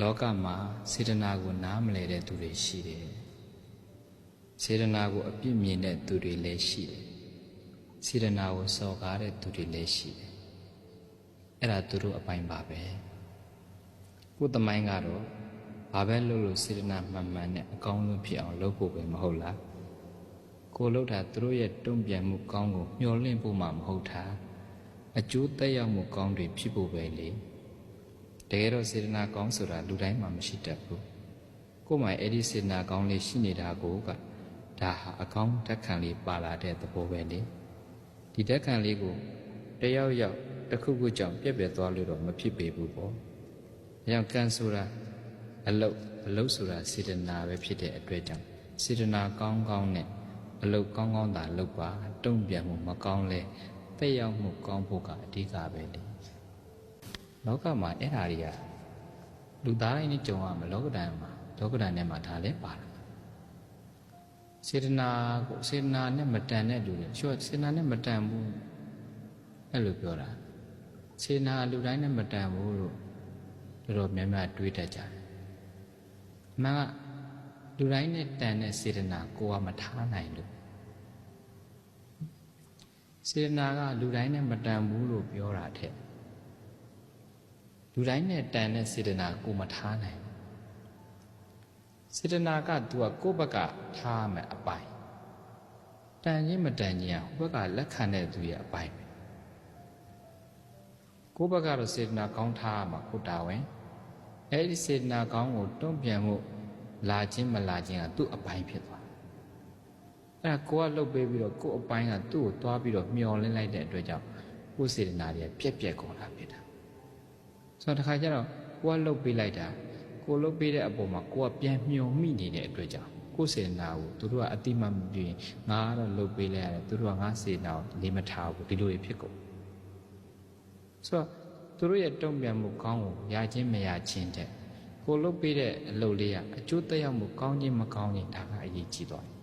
လောကမှာစေတနာကိုနားမလည်တဲ့သူတွေရှိတယ်စေတနာကိုအပြစ်မြင်တဲ့သူတွေလည်းရှိတယ်စေတနာကိုစော်ကားတဲ့သူတွေလည်းရှိတယ်အဲ့ဒါသူတို့အပိုင်းပါပဲကိုယ်သမိုင်းကတော့ဘာပဲလုပ်လို့စေတနာမှန်မှန်နဲ့အကောင်းဆုံးဖြစ်အောင်လုပ်ဖို့ပဲမဟုတ်လားကိုလှုပ်တာသူတို့ရဲ့တုံ့ပြန်မှုကောင်းကိုမျှော်လင့်ဖို့မှမဟုတ်တာအကျိုးသက်ရောက်မှုကောင်းတွေဖြစ်ဖို့ပဲလေ တကယ်တော့စေတနာကောင်းဆိုတာလူတိုင်းမှာမရှိတတ်ဘူးကိုယ်မှအဲ့ဒီစေတနာကောင်းလေးရှိနေတာကိုကဒါဟာအကောင်းတက်ခံလေးပါလာတဲ့သဘောပဲလေဒီတက်ခံလေးကိုတယောက်ယောက်တစ်ခုခုကြောင့်ပြက်ပြက်သွားလို့တော့မဖြစ်ပေဘူးပေါ့။ဒါကြောင့်ကံဆိုတာအလုတ်အလုတ်ဆိုတာစေတနာပဲဖြစ်တဲ့အတွက်ကြောင့်စေတနာကောင်းကောင်းနဲ့အလုတ်ကောင်းကောင်းသာလုပ်ပါတုံ့ပြန်မှုမကောင်းလဲတက်ရောက်မှုကောင်းဖို့ကအဓိကပဲလေ။ လောကမှာအဲ့ဓာတွေကလူသားတိုင်းနဲ့ကြုံရမှာလောကဒဏ်မှာလောကဒဏ်ထဲမှာဒါလည်းပါလာစေတနာကိုစေတနာနဲ့မတန်တဲ့လူတွေရှော့စေတနာနဲ့မတန်ဘူးအဲ့လိုပြောတာစေတနာလူတိုင်းနဲ့မတန်ဘူးလို့တော်တော်များများတွေးတတ်ကြတယ်အမှန်ကလူတိုင်းနဲ့တန်တဲ့စေတနာကိုကမထားနိုင်လို့စေတနာကလူတိုင်းနဲ့မတန်ဘူးလို့ပြောတာတဲ့ လူတိုင်းနဲ့တန်တဲ့စေတနာကိုမထားနိုင်ဘူးစေတနာက तू ကကိုယ့်ဘက်ကထားမယ်အပိုင်တန်ချင်းမတန်ချင်းကဟိုဘက်ကလက်ခံတဲ့သူရဲ့အပိုင်ပဲကိုယ့်ဘက်ကတော့စေတနာကောင်းထားရမှာကိုတာဝင်အဲ့ဒီစေတနာကောင်းကိုတွန့်ပြန်မှုလာခြင်းမလာခြင်းကသူ့အပိုင်ဖြစ်သွားအဲ့ဒါကိုကလှုပ်ပေးပြီးတော့ကို့အပိုင်းကသူ့ကိုသွားပြီးတော့မျောလင်းလိုက်တဲ့အတွက်ကြောင့်ကိုယ်စေတနာတွေပြက်ပြက်ကုန်တာဖြစ်တာ ဆိုတော့တခါကျတော့ကိုကလှုပ်ပေးလိုက်တာကိုလှုပ်ပေးတဲ့အပေါ်မှာကိုကပြန်မျောမိနေတဲ့အတွက်ကြောင့်ကိုယ်စေတနာကိုသူတို့ကအတိမတ်မပြင်းငါကတော့လှုပ်ပေးလိုက်ရတယ်သူတို့ကငါစေတနာကိုလေးမထားဘူးဒီလိုတွေဖြစ်ကုန်ဆိုတော့သူတို့ရဲ့တုံ့ပြန်မှုကောင်းကိုရခြင်းမရခြင်းတဲ့ကိုလှုပ်ပေးတဲ့အလုပ်လေးကအကျိုးသက်ရောက်မှုကောင်းခြင်းမကောင်းခြင်းဒါကအရေးကြီးသွားတယ်